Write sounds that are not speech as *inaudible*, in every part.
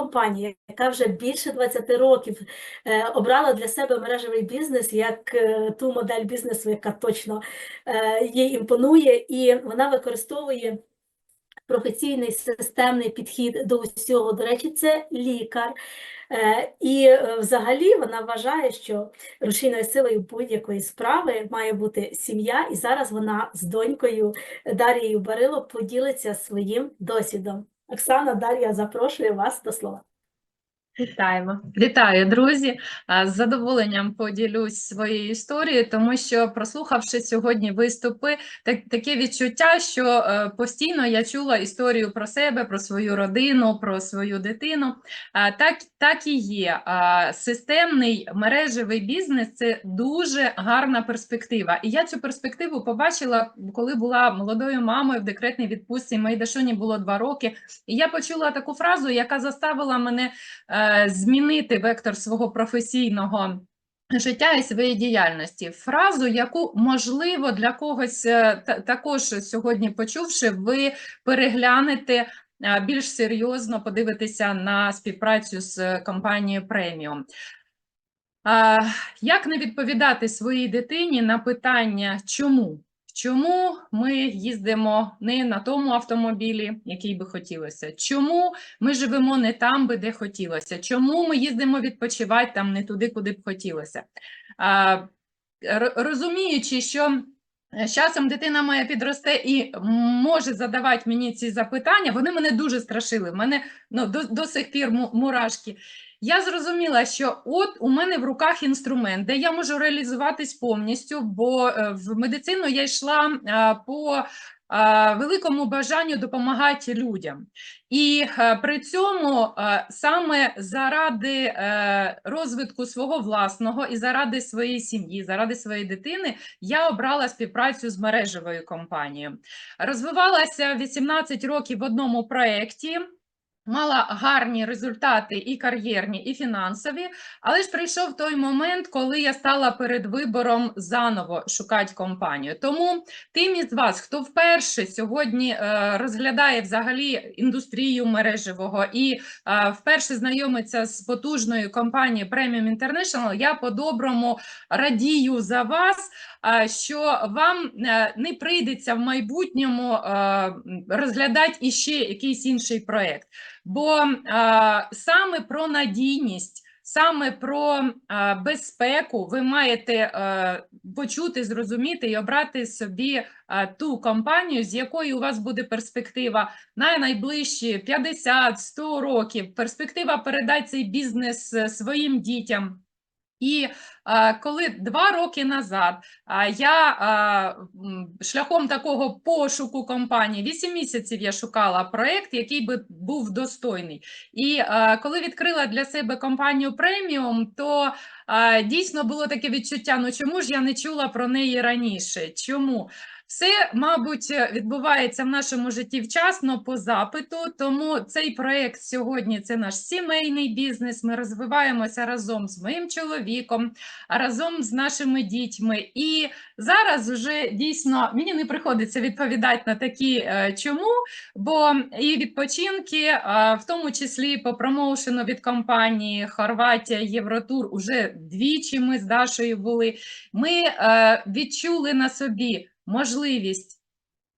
компанія, яка вже більше 20 років е, обрала для себе мережевий бізнес як е, ту модель бізнесу, яка точно е, їй імпонує, і вона використовує професійний системний підхід до усього. До речі, це лікар. І взагалі вона вважає, що рушійною силою будь-якої справи має бути сім'я, і зараз вона з донькою Дарією Барило поділиться своїм досвідом. Оксана, Дар'я, запрошую вас до слова. Вітаємо. Вітаю, друзі. З задоволенням поділюсь своєю історією, тому що, прослухавши сьогодні виступи, так, таке відчуття, що е, постійно я чула історію про себе, про свою родину, про свою дитину. Так, так і є. Системний мережевий бізнес це дуже гарна перспектива. І я цю перспективу побачила, коли була молодою мамою в декретній відпустці. Моїй Дашуні було два роки. І я почула таку фразу, яка заставила мене е, змінити вектор свого професійного життя і своєї діяльності. Фразу, яку можливо для когось е, також сьогодні почувши, ви переглянете. е, Більш серйозно подивитися на співпрацю з компанією преміум. Як не відповідати своїй дитині на питання, чому? Чому ми їздимо не на тому автомобілі, який би хотілося? Чому ми живемо не там, би де хотілося? Чому ми їздимо відпочивати там не туди, куди б хотілося? А, Розуміючи, що е, з часом дитина моя підросте і може задавати мені ці запитання, вони мене дуже страшили. В мене ну, до, до сих пір мурашки. Я зрозуміла, що от у мене в руках інструмент, де я можу реалізуватись повністю, бо е, в медицину я йшла по великому бажанню допомагати людям. І е, при цьому е, саме заради е, розвитку свого власного і заради своєї сім'ї, заради своєї дитини, я обрала співпрацю з мережевою компанією. Розвивалася 18 років в одному проєкті. Мала гарні результати і кар'єрні, і фінансові, але ж прийшов той момент, коли я стала перед вибором заново шукати компанію. Тому тим із вас, хто вперше сьогодні е, розглядає взагалі індустрію мережевого і е, вперше знайомиться з потужною компанією Premium International, я по-доброму радію за вас, що вам е, не прийдеться в майбутньому е, розглядати іще якийсь інший проєкт. Бо е, саме про надійність, саме про безпеку ви маєте почути, зрозуміти і обрати собі ту компанію, з якою у вас буде перспектива на найближчі 50-100 років, перспектива передати цей бізнес своїм дітям. І е, коли два роки назад я шляхом такого пошуку компанії, 8 місяців я шукала проект, який би був достойний. І е, коли відкрила для себе компанію преміум, то е, дійсно було таке відчуття: ну чому ж я не чула про неї раніше? Чому? Все, мабуть, відбувається в нашому житті вчасно по запиту, тому цей проєкт сьогодні це наш сімейний бізнес. Ми розвиваємося разом з моїм чоловіком, разом з нашими дітьми. І зараз вже дійсно мені не приходиться відповідати на такі е, чому, бо і відпочинки, е, в тому числі по промоушену від компанії Хорватія, Євротур, уже двічі ми з Дашою були. Ми е, відчули на собі можливість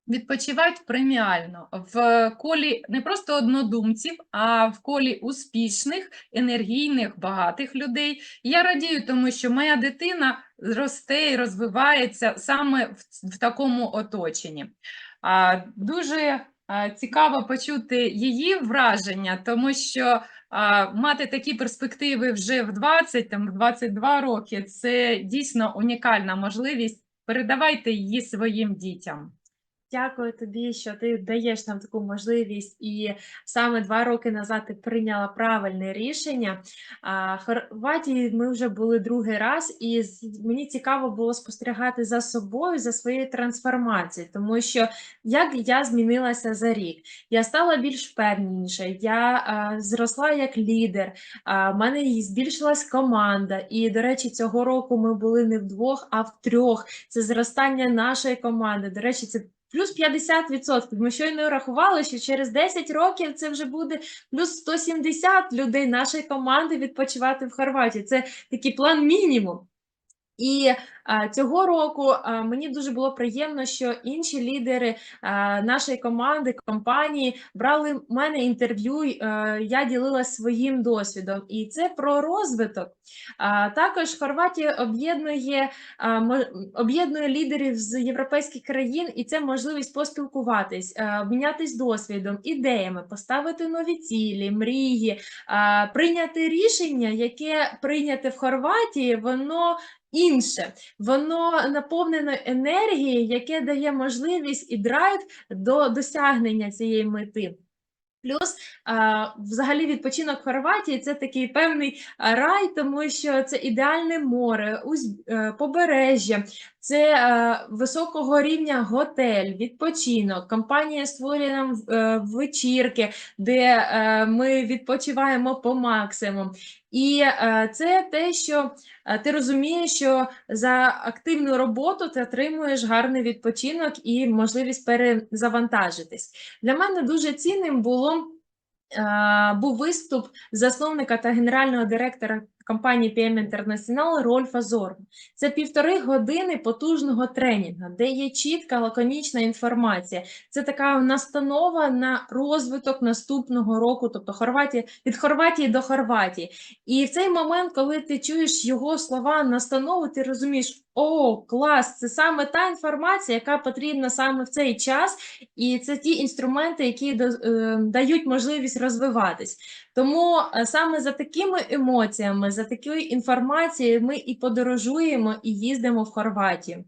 відпочивати преміально в колі не просто однодумців, а в колі успішних, енергійних, багатих людей. Я радію, тому що моя дитина росте і розвивається саме в, в такому оточенні. А, дуже а, цікаво почути її враження, тому що мати такі перспективи вже в 20, там, в 22 роки це дійсно унікальна можливість. Передавайте її своїм дітям. Дякую тобі, що ти даєш нам таку можливість, і саме два роки назад ти прийняла правильне рішення. Хорватії ми вже були другий раз, і мені цікаво було спостерігати за собою, за своєю трансформацією, тому що як я змінилася за рік, я стала більш впевненіша, я зросла як лідер, в мене збільшилась команда. І, до речі, цього року ми були не вдвох, а в трьох. Це зростання нашої команди. До речі, це плюс 50%. Ми щойно рахували, що через 10 років це вже буде плюс 170 людей нашої команди відпочивати в Хорватії. Це такий план мінімум. І а, цього року а, мені дуже було приємно, що інші лідери а, нашої команди, компанії брали в мене інтерв'ю. е, Я ділилася своїм досвідом, і це про розвиток. Також Хорватія об'єднує об'єднує лідерів з європейських країн, і це можливість поспілкуватись, обмінятись досвідом, ідеями, поставити нові цілі, мрії, прийняти рішення, яке прийняте в Хорватії, воно інше, воно наповнено енергією, яке дає можливість і драйв до досягнення цієї мети. Плюс, взагалі, відпочинок Хорватії це такий певний рай, тому що це ідеальне море, е, побережжя, це е, високого рівня готель, відпочинок. Компанія створює нам е, вечірки, де е, ми відпочиваємо по максимуму. І е, це те, що е, ти розумієш, що за активну роботу ти отримуєш гарний відпочинок і можливість перезавантажитись. Для мене дуже цінним було е, був виступ засновника та генерального директора компанії PM International Рольфа Зорна. Це півтори години потужного тренінгу, де є чітка лаконічна інформація. Це така настанова на розвиток наступного року, тобто Хорватія від Хорватії до Хорватії. І в цей момент, коли ти чуєш його слова настанову, ти розумієш, о, клас, це саме та інформація, яка потрібна саме в цей час, і це ті інструменти, які е, дають можливість розвиватись. Тому е, саме за такими емоціями, за такою інформацією ми і подорожуємо, і їздимо в Хорватію.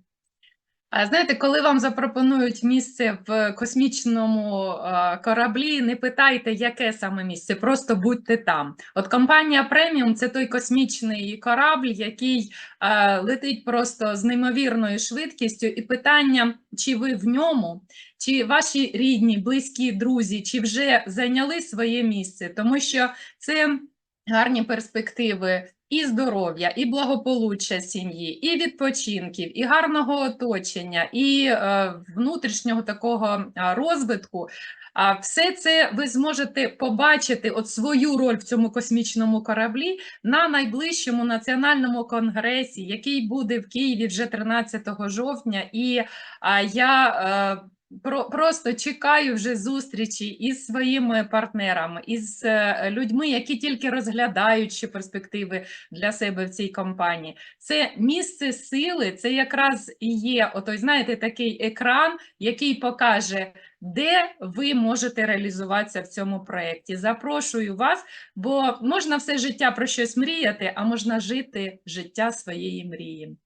А знаєте, коли вам запропонують місце в космічному е, кораблі, не питайте, яке саме місце, просто будьте там. От компанія Преміум це той космічний корабль, який е, летить просто з неймовірною швидкістю, і питання, чи ви в ньому, чи ваші рідні, близькі, друзі, чи вже зайняли своє місце, тому що це гарні перспективи і здоров'я, і благополуччя сім'ї, і відпочинків, і гарного оточення, і е, внутрішнього такого розвитку. А все це ви зможете побачити от свою роль в цьому космічному кораблі на найближчому національному конгресі, який буде в Києві вже 13 жовтня. І а, я е, про, просто чекаю вже зустрічі із своїми партнерами, із е, людьми, які тільки розглядають ще перспективи для себе в цій компанії. Це місце сили, це якраз і є отой, знаєте, такий екран, який покаже, де ви можете реалізуватися в цьому проєкті. Запрошую вас, бо можна все життя про щось мріяти, а можна жити життя своєї мрії.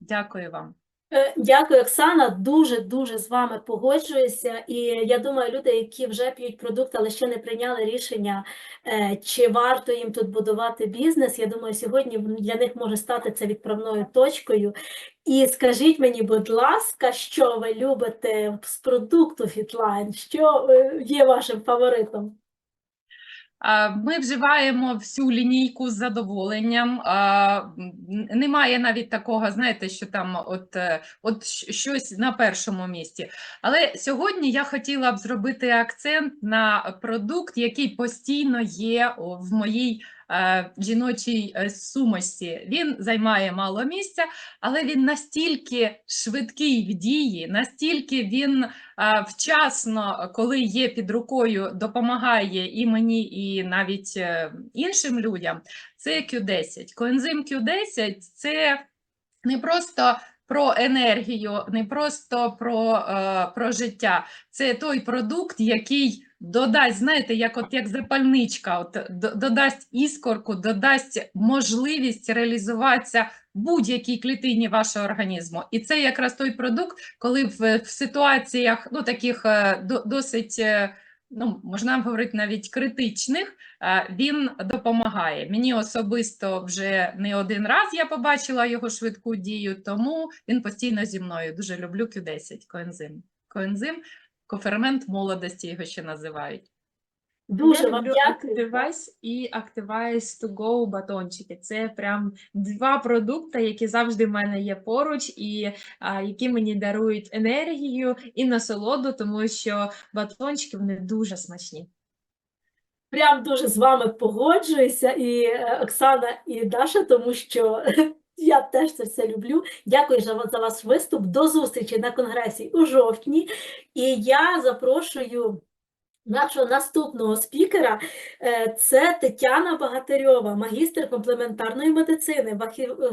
Дякую вам. Е, Дякую, Оксана. Дуже дуже з вами погоджуюся. І я думаю, люди, які вже п'ють продукт, але ще не прийняли рішення, е, чи варто їм тут будувати бізнес. Я думаю, сьогодні для них може стати це відправною точкою. І скажіть мені, будь ласка, що ви любите з продукту Fitline? Що е, є вашим фаворитом? Ми вживаємо всю лінійку з задоволенням. Немає навіть такого, знаєте, що там от, е, от щось на першому місці. Але сьогодні я хотіла б зробити акцент на продукт, який постійно є в моїй жіночій е, сумочці. Він займає мало місця, але він настільки швидкий в дії, настільки він вчасно, коли є під рукою, допомагає і мені, і навіть е, іншим людям, це Q10. Коензим Q10 це не просто про енергію, не просто про, е, про життя. Це той продукт, який додасть, знаєте, як от як запальничка, от додасть іскорку, додасть можливість реалізуватися будь-якій клітині вашого організму. І це якраз той продукт, коли в, в ситуаціях ну, таких е, до- досить. е, Ну, можна говорити навіть критичних, е, він допомагає. Мені особисто вже не один раз я побачила його швидку дію, тому він постійно зі мною. Дуже люблю Q10, коензим. Коензим, кофермент молодості його ще називають. Дуже вам дякую. Activise і Activise to Go батончики. Це прям два продукти, які завжди в мене є поруч, і а, які мені дарують енергію і насолоду, тому що батончики вони дуже смачні. Прям дуже з вами погоджуюся, і е, Оксана, і Даша, тому що *laughs* я теж це все люблю. Дякую за, ваш виступ. До зустрічі на конгресі у жовтні. І я запрошую нашого наступного спікера. Е, Це Тетяна Багатирьова, магістр комплементарної медицини,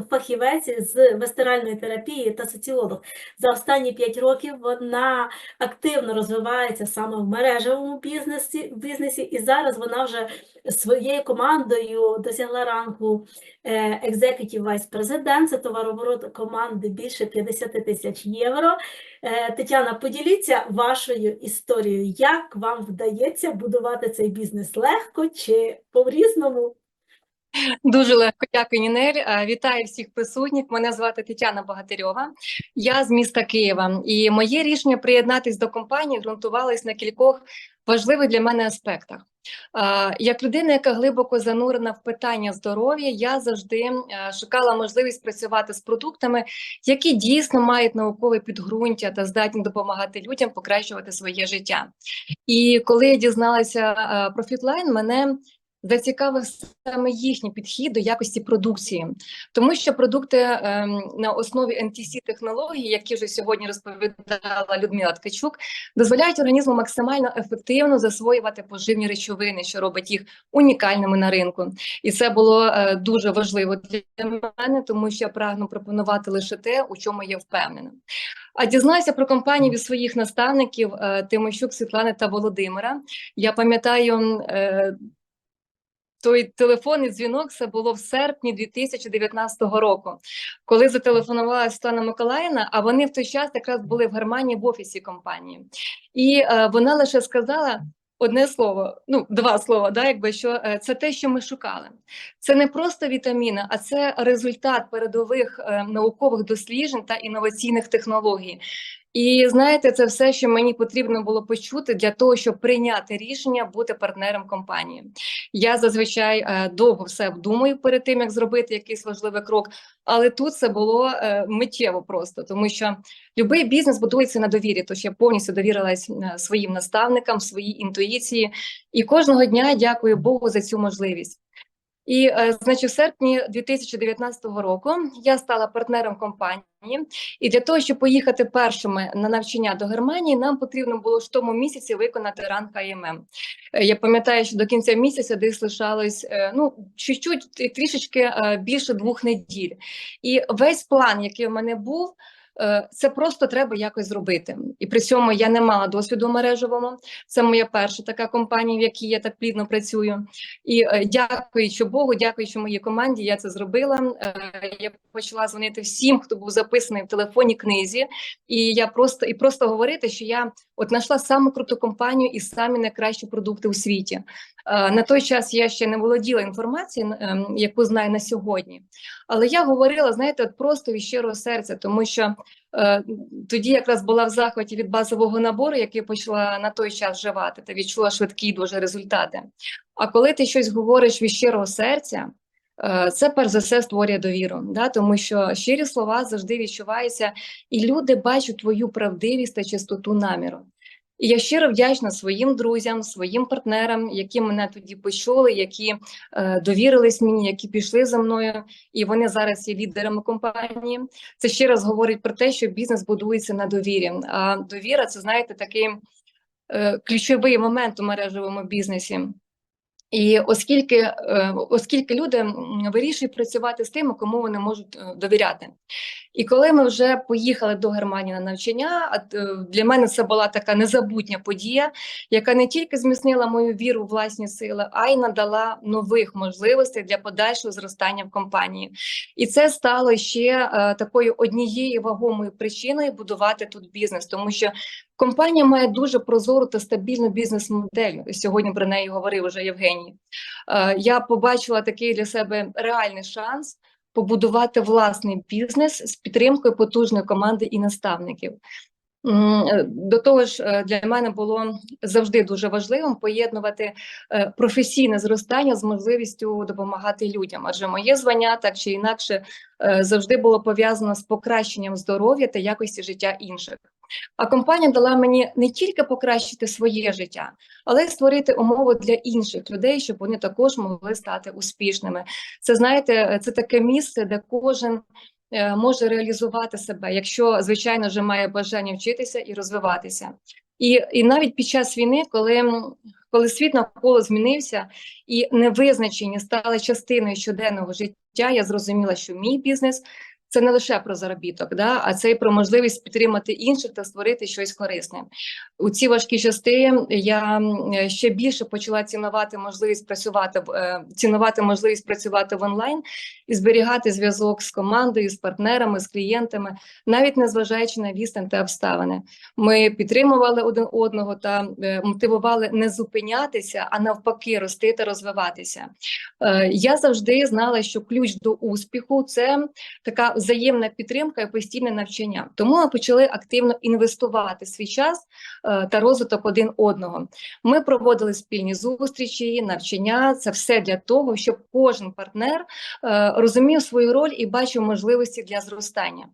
фахівець з вестеральної терапії та соціолог. За останні 5 років вона активно розвивається саме в мережевому бізнесі, бізнесі, і зараз вона вже своєю командою досягла ранку е, Executive Vice President, це товарооборот команди більше 50 тисяч євро. Е, Тетяна, поділіться вашою історією, як вам вдається будувати цей бізнес легко чи по-різному? Дуже легко, дякую, Нінель. Е, Вітаю всіх присутніх. Мене звати Тетяна Багатирьова. Я з міста Києва, і моє рішення приєднатись до компанії ґрунтувалось на кількох важливих для мене аспектах. Як людина, яка глибоко занурена в питання здоров'я, я завжди е, шукала можливість працювати з продуктами, які дійсно мають наукове підґрунтя та здатні допомагати людям покращувати своє життя. І коли я дізналася е, про Фітлайн, мене зацікавив саме їхній підхід до якості продукції, тому що продукти ем, на основі NTC технологій, які вже сьогодні розповідала Людмила Ткачук, дозволяють організму максимально ефективно засвоювати поживні речовини, що робить їх унікальними на ринку. І це було е, дуже важливо для мене, тому що я прагну пропонувати лише те, у чому я впевнена. А дізнаюся про компанію від своїх наставників е, Тимощук, Світлани та Володимира. Я пам'ятаю. Той телефонний дзвінок це було в серпні 2019 року, коли зателефонувала Світлана Миколаївна, а вони в той час якраз були в Германії в офісі компанії. І е, вона лише сказала одне слово, ну два слова, да, якби що е, це те, що ми шукали. Це не просто вітаміни, а це результат передових е, наукових досліджень та інноваційних технологій. І знаєте, це все, що мені потрібно було почути для того, щоб прийняти рішення бути партнером компанії. Я зазвичай е, довго все обдумую перед тим, як зробити якийсь важливий крок, але тут це було е, миттєво просто, тому що будь-який бізнес будується на довірі. Тож я повністю довірилась е, своїм наставникам, своїй інтуїції, і кожного дня дякую Богу за цю можливість. І, е, значить, в серпні 2019 року я стала партнером компанії. І для того, щоб поїхати першими на навчання до Германії, нам потрібно було в тому місяці виконати ранг АММ. Е, Я пам'ятаю, що до кінця місяця десь лишалось е, ну чуть-чуть трішечки більше двох неділь. І весь план, який в мене був. Е, Це просто треба якось зробити, і при цьому я не мала досвіду в мережевому. Це моя перша така компанія, в якій я так плідно працюю. І е, дякуючи Богу, дякуючи моїй команді, я це зробила. Е, Я почала дзвонити всім, хто був записаний в телефонній книзі, і я просто і просто говорити, що я от знайшла саму круту компанію і самі найкращі продукти у світі. Е, На той час я ще не володіла інформацією, ем, яку знаю на сьогодні. Але я говорила, знаєте, от просто від щирого серця, тому що е, тоді якраз була в захваті від базового набору, який почала на той час вживати, та відчула швидкі дуже результати. А коли ти щось говориш від щирого серця, е, це перш за все створює довіру, да? тому що щирі слова завжди відчуваються, і люди бачать твою правдивість та чистоту наміру. І я щиро вдячна своїм друзям, своїм партнерам, які мене тоді почули, які е, довірились мені, які пішли за мною, і вони зараз є лідерами компанії. Це ще раз говорить про те, що бізнес будується на довірі. А довіра це знаєте такий е, ключовий момент у мережевому бізнесі. І оскільки, е, оскільки люди вирішують працювати з тими, кому вони можуть е, довіряти. І коли ми вже поїхали до Германії на навчання, е, для мене це була така незабутня подія, яка не тільки зміцнила мою віру у власні сили, а й надала нових можливостей для подальшого зростання в компанії. І це стало ще такою однією вагомою причиною будувати тут бізнес, тому що компанія має дуже прозору та стабільну бізнес-модель. Сьогодні про неї говорив уже Євгеній. Е, я побачила такий для себе реальний шанс побудувати власний бізнес з підтримкою потужної команди і наставників. Е, До того ж, е, для мене було завжди дуже важливим поєднувати е, професійне зростання з можливістю допомагати людям. Адже моє звання так чи інакше завжди було пов'язано з покращенням здоров'я та якості життя інших. А компанія дала мені не тільки покращити своє життя, але й створити умови для інших людей, щоб вони також могли стати успішними. Це знаєте, це таке місце, де кожен може реалізувати себе, якщо звичайно вже має бажання вчитися і розвиватися. І, і навіть під час війни, коли, коли світ навколо змінився і невизначені стали частиною щоденного життя, я зрозуміла, що мій бізнес це не лише про заробіток, да, а це й про можливість підтримати інших та створити щось корисне. У ці важкі часи я ще більше почала цінувати можливість працювати е, цінувати можливість працювати в онлайн і зберігати зв'язок з командою, з партнерами, з клієнтами, навіть незважаючи на відстань та обставини. Ми підтримували один одного та е, мотивували не зупинятися, а навпаки, рости та розвиватися. Е, Я завжди знала, що ключ до успіху це така взаємна підтримка і постійне навчання. Тому ми почали активно інвестувати свій час е, та розвиток один одного. Ми проводили спільні зустрічі, навчання. Це все для того, щоб кожен партнер е, розумів свою роль і бачив можливості для зростання.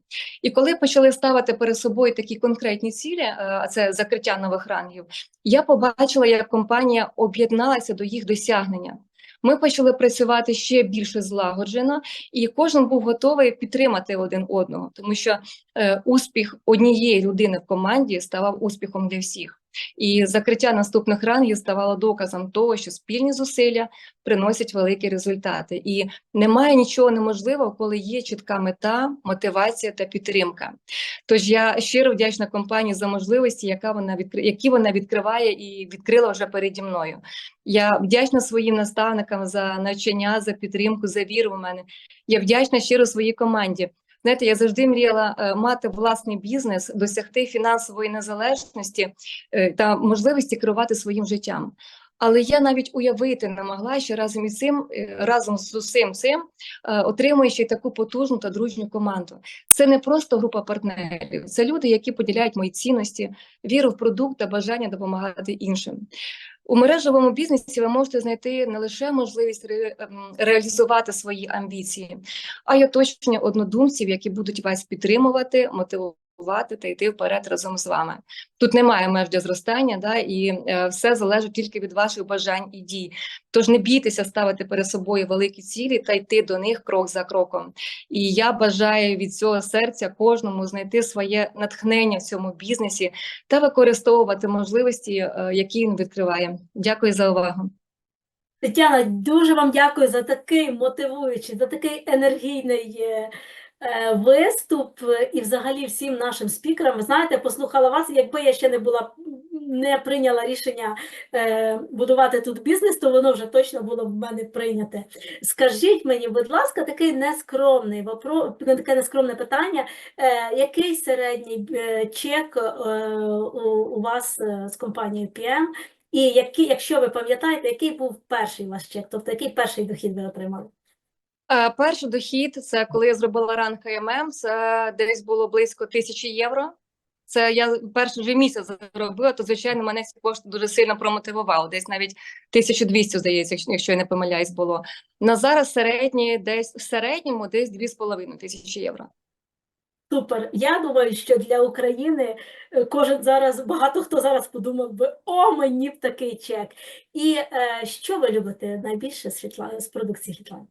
І коли почали ставити перед собою такі конкретні цілі, е, а це закриття нових рангів, я побачила, як компанія об'єдналася до їх досягнення. Ми почали працювати ще більше злагоджено, і кожен був готовий підтримати один одного, тому що е, успіх однієї людини в команді ставав успіхом для всіх. І закриття наступних рангів ставало доказом того, що спільні зусилля приносять великі результати. І немає нічого неможливого, коли є чітка мета, мотивація та підтримка. Тож я щиро вдячна компанії за можливості, яка вона відкри... які вона відкриває і відкрила вже переді мною. Я вдячна своїм наставникам за навчання, за підтримку, за віру в мене. Я вдячна щиро своїй команді. Знаєте, я завжди мріяла е, мати власний бізнес, досягти фінансової незалежності е, та можливості керувати своїм життям. Але я навіть уявити не могла, що разом із цим, е, разом з усім цим, отримую ще й таку потужну та дружню команду. Це не просто група партнерів, це люди, які поділяють мої цінності, віру в продукт та бажання допомагати іншим. У мережевому бізнесі ви можете знайти не лише можливість ре, ем, реалізувати свої амбіції, а й оточення однодумців, які будуть вас підтримувати, мотивувати та йти вперед разом з вами. Тут немає меж для зростання, да, і е, все залежить тільки від ваших бажань і дій. Тож не бійтеся ставити перед собою великі цілі та йти до них крок за кроком. І я бажаю від цього серця кожному знайти своє натхнення в цьому бізнесі та використовувати можливості, е, які він відкриває. Дякую за увагу. Тетяна, дуже вам дякую за такий мотивуючий, за такий енергійний е, виступ е, і взагалі всім нашим спікерам. Знаєте, послухала вас, якби я ще не була не прийняла рішення е, будувати тут бізнес, то воно вже точно було б в мене прийняте. Скажіть мені, будь ласка, такий нескромний вопро... таке нескромне питання. Е, який середній е, чек е, у, вас е, з компанією PM? І які, якщо ви пам'ятаєте, який був перший ваш чек, тобто який перший дохід ви отримали? Е, Перший дохід це коли я зробила ранг КММ, це десь було близько тисячі євро. Це я перший вже місяць заробила, то звичайно мене ці кошти дуже сильно промотивували. Десь навіть 1200, здається, якщо- я не помиляюсь, було. На зараз середній десь в середньому десь 2,5 тисячі євро. Супер. Я думаю, що для України е, кожен зараз, багато хто зараз подумав би, о, мені б такий чек. І е, що ви любите найбільше Світла- з продукції Світлани?